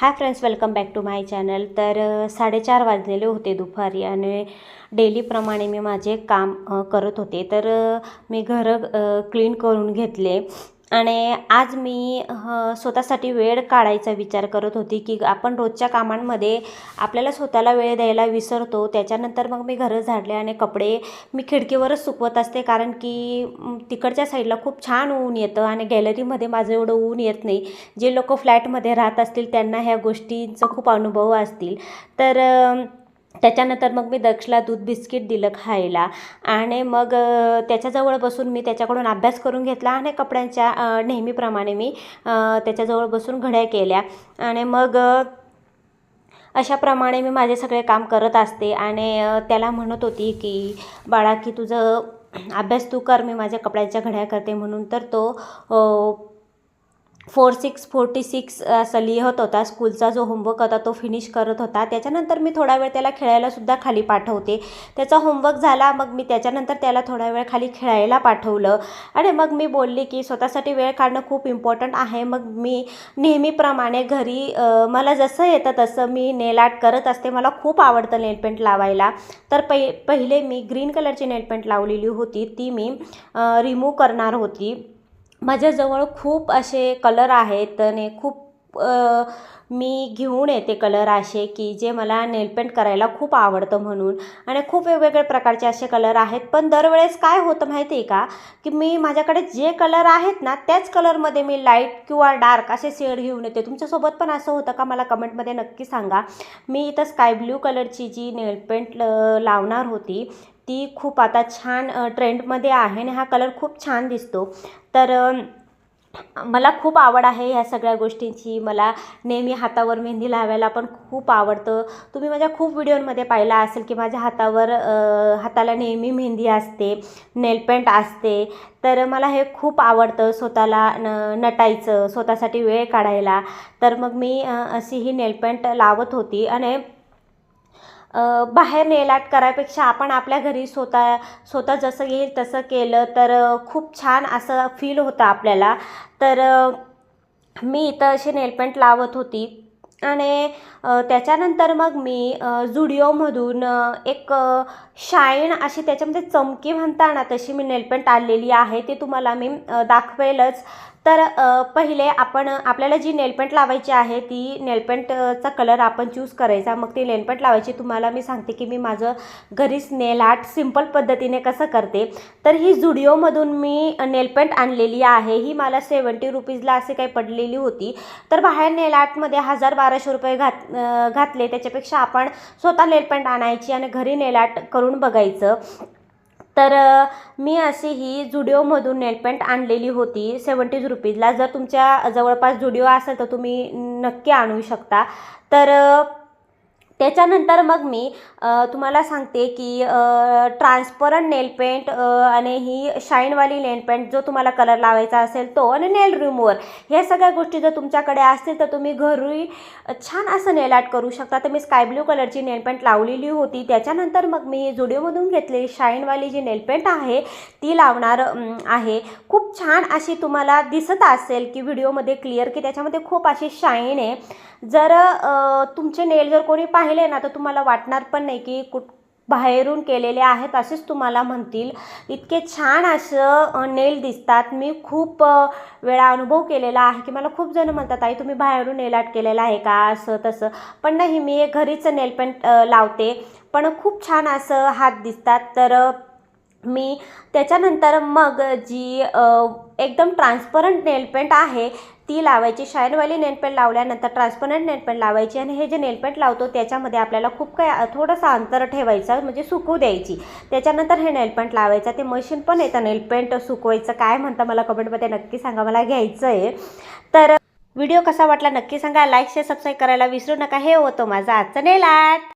Hi friends welcome back to my channel. तर साडेचार वाजलेले होते दुपारी आणि डेलीप्रमाणे मी माझे काम करत होते. तर मी घरं क्लीन करून घेतले. आणि आज मी स्वतःसाठी वेळ काढायचा विचार करत होती की आपण रोजच्या कामांमध्ये आपल्याला स्वतःला वेळ द्यायला विसरतो. त्याच्यानंतर मग मी घरं झाडले आणि कपडे मी खिडकीवरच सुकवत असते कारण की तिकडच्या साईडला खूप छान ऊन येतं आणि गॅलरीमध्ये माझं एवढं ऊन येत नाही. जे लोक फ्लॅटमध्ये राहत असतील त्यांना ह्या गोष्टींचा खूप अनुभव असतील. तर त्याच्यानंतर मग मी दक्षला दूध बिस्किट दिलं खायला. आणि मग त्याच्याजवळ बसून मी त्याच्याकडून अभ्यास करून घेतला आणि कपड्यांच्या नेहमीप्रमाणे मी त्याच्याजवळ बसून घड्या केल्या. आणि मग अशाप्रमाणे मी माझे सगळे काम करत असते. आणि त्याला म्हणत होती की बाळा की तुझं अभ्यास तू कर मी माझ्या कपड्यांच्या घड्या करते म्हणून. तर तो फोर सिक्स फोर्टी सिक्स असं लिहत होता. स्कूलचा जो होमवर्क होता तो फिनिश करत होता. त्याच्यानंतर मी थोडा वेळ त्याला खेळायलासुद्धा खाली पाठवते. त्याचा होमवर्क झाला मग मी त्याच्यानंतर त्याला थोडा वेळ खाली खेळायला पाठवलं. आणि मग मी बोलली की स्वतःसाठी वेळ काढणं खूप इम्पॉर्टंट आहे. मग मी नेहमीप्रमाणे घरी मला जसं येतं तसं मी नेल आर्ट करत असते. मला खूप आवडतं नेलपेंट लावायला. तर पै पहिले मी ग्रीन कलरची नेलपेंट लावलेली होती. ती मी रिमूव्ह करणार होती. माझ्याजवळ खूप असे कलर आहेत आणि खूप मी घेऊन येते कलर असे की जे मला नेलपेंट करायला खूप आवडतं म्हणून. आणि खूप वेगवेगळे प्रकारचे असे कलर आहेत. पण दरवेळेस काय होतं माहिती आहे का? की मी माझ्याकडे जे कलर आहेत ना त्याच कलरमध्ये मी लाइट किंवा डार्क असे शेड घेऊन येते. तुमच्यासोबत पण असं होतं का? मला कमेंटमध्ये नक्की सांगा. मी इथं स्काय ब्ल्यू कलरची जी नेलपेंट लावणार होती ती खूप आता छान ट्रेंडमध्ये आहे आणि हा कलर खूप छान दिसतो. तर मला खूप आवड आहे ह्या सगळ्या गोष्टींची. मला नेहमी हातावर मेहंदी लावायला पण खूप आवडतं. तुम्ही माझ्या खूप व्हिडिओमध्ये पाहिला असेल की माझ्या हातावर हाताला नेहमी मेहंदी असते नेलपेंट असते. तर मला हे खूप आवडतं स्वतःला न नटायचं स्वतःसाठी वेळ काढायला. तर मग मी अशी ही नेलपेंट लावत होती. आणि बाहेर नेलाट करायपेक्षा आपण आपल्या घरी स्वतः स्वतः जसं येईल तसं केलं तर खूप छान असं फील होतं आपल्याला. तर मी इथं अशी नेलपेंट लावत होती आणि त्याच्यानंतर मग मी जुडिओमधून एक शाईन अशी त्याच्यामध्ये चमकी म्हणता ना तशी मी नेलपेंट आणलेली आहे. ते तुम्हाला मी दाखवेलच. तर पहिले आपण आपल्याला जी नेलपेंट लावायची आहे ती नेलपेंटचा कलर आपण चूज करायचा. मग ती नेलपेंट लावायची. तुम्हाला मी सांगते की मी माझं घरीच नेल आर्ट सिंपल पद्धतीने कसं करते. तर ही झुडिओमधून मी नेलपेंट आणलेली आहे. ही मला सेवन्टी रुपीजला असे काही पडलेली होती. तर बाहेर नेल आर्टमध्ये हजार बाराशे रुपये घात घातले. त्याच्यापेक्षा आपण स्वतः नेलपेंट आणायची आणि घरी नेल आर्ट करून बघायचं. तर मी अशी ही जुडिओमधून नेलपेंट आणलेली होती सेवन्टीज रुपीजला. जर तुमच्या जवळपास जुडिओ असेल तर तुम्ही नक्की आणू शकता. तर त्याच्यानंतर मग मी तुम्हाला सांगते की ट्रान्सपरंट नेल पेंट आणि ही शाईनवाली नेल पेंट जो तुम्हाला कलर लावायचा असेल तो आणि नेल रिमूवर ह्या सगळ्या गोष्टी जर तुमच्याकडे असतील तर तुम्ही घरी छान असं नेल आर्ट करू शकता. तर मी स्काय ब्ल्यू कलरची नेल पेंट लावलेली होती. त्याच्यानंतर मग मी जुडिओमधून घेतलेली शाईनवाली जी नेल पेंट आहे ती लावणार आहे. खूप छान अशी तुम्हाला दिसत असेल की व्हिडिओमध्ये क्लिअर की त्याच्यामध्ये खूप अशी शाईन आहे. जर तुमचे नेल जर कोणी पाहिले ना तर तुम्हाला वाटणार पण नाही की कुठ बाहेरून केलेले आहेत असेच तुम्हाला म्हणतील. इतके छान असं नेल दिसतात. मी खूप वेळा अनुभव केलेला आहे की मला खूप जण म्हणतात आई तुम्ही बाहेरून नेल आर्ट केलेला आहे का? असं तसं. पण नाही मी एक घरीच नेल पेंट लावते. पण खूप छान असं हात दिसतात. तर मी त्याच्यानंतर मग जी एकदम ट्रान्सपरंट नेल पेंट आहे ती लावायची. शायनवाली नेलपेंट लावल्यानंतर ट्रान्सपरंट नेलपेंट लावायची आणि हे जे नेलपेंट लावतो त्याच्यामध्ये आपल्याला खूप काही थोडंसं अंतर ठेवायचं म्हणजे सुकू द्यायची. त्याच्यानंतर हे नेलपेंट लावायचं. ते मशीन पण येतं नेलपेंट सुकवायचं. काय म्हणतं मला कमेंटमध्ये नक्की सांगा मला घ्यायचं आहे तर व्हिडिओ कसा वाटला नक्की सांगा. लाईक शेअर सबस्क्राईब करायला विसरू नका. हे होतं माझं आजचं नेल आर्ट